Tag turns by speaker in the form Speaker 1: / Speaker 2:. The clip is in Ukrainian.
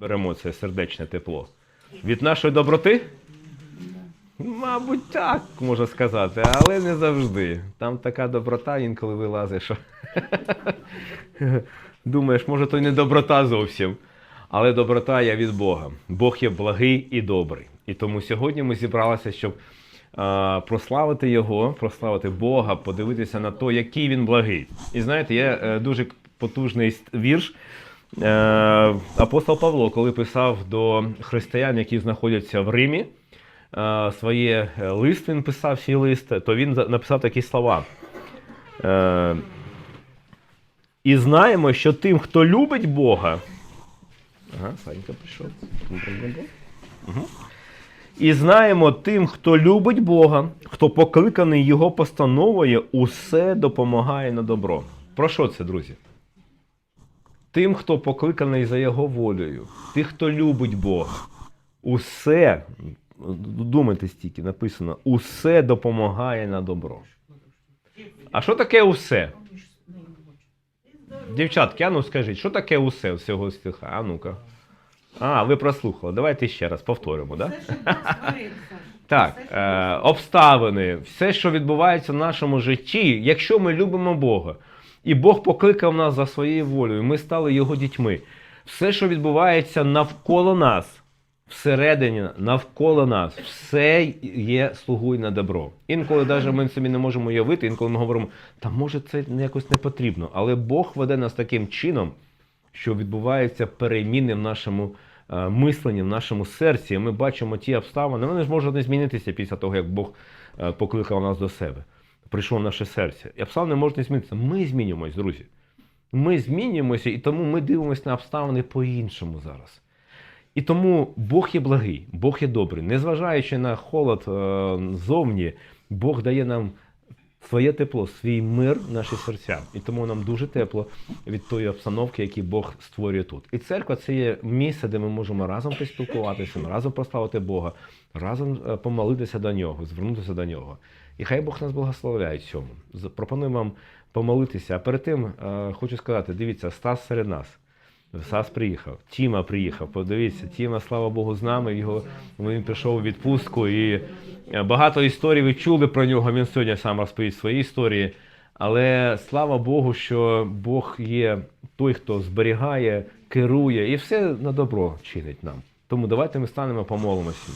Speaker 1: беремо це сердечне тепло? Від нашої доброти? Мабуть, так можна сказати, але не завжди. Там така доброта інколи вилазить, що думаєш, може, то не доброта зовсім. Але доброта є від Бога. Бог є благий і добрий. І тому сьогодні ми зібралися, щоб прославити Його, прославити Бога, подивитися на те, який він благий. І знаєте, є е, дуже потужний вірш. Е, апостол Павло, коли писав до християн, які знаходяться в Римі, е, своє е, лист він писав свій лист, то він написав такі слова. І знаємо, що тим, хто любить Бога. Ага, Санька прийшов. Угу. І знаємо тим, хто любить Бога, хто покликаний Його постановою, усе допомагає на добро. Про що це, друзі? Тим, хто покликаний за Його волею, тих, хто любить Бога, усе, думайте стільки, написано, усе допомагає на добро. А що таке усе? Дівчатки, а ну скажіть, що таке усе з цього стиха? А ну-ка. А, ви прослухали. Давайте ще раз повторимо, так? Да?
Speaker 2: Все, що.
Speaker 1: Так, е, обставини, все, що відбувається в нашому житті, якщо ми любимо Бога, і Бог покликав нас за своєю волею, ми стали Його дітьми. Все, що відбувається навколо нас, всередині, навколо нас, все є слугує на добро. Інколи навіть ми собі не можемо уявити, інколи ми говоримо, та може це якось не потрібно. Але Бог веде нас таким чином, що відбуваються переміни в нашому е, мисленні, в нашому серці. Ми бачимо ті обставини. Вони ж можуть не змінитися після того, як Бог е, покликав нас до себе, прийшов в наше серце. І обставини можуть не змінитися. Ми змінюємось, друзі. Ми змінюємося, і тому ми дивимося на обставини по-іншому зараз. І тому Бог є благий, Бог є добрий. Незважаючи на холод е, зовні, Бог дає нам своє тепло, свій мир в наші серця. І тому нам дуже тепло від тої обстановки, яку Бог створює тут. І церква це є місце, де ми можемо разом поспілкуватися, разом прославити Бога, разом е, помолитися до нього, звернутися до нього. І хай Бог нас благословляє цьому. Пропоную вам помолитися. А перед тим е, хочу сказати: дивіться, Стас серед нас. Стас приїхав, Тіма приїхав. Подивіться, Тіма, слава Богу, з нами. Його він пішов у відпустку. І е, багато історій ви чули про нього. Він сьогодні сам розповість свої історії. Але слава Богу, що Бог є той, хто зберігає, керує і все на добро чинить нам. Тому давайте ми станемо помолимося.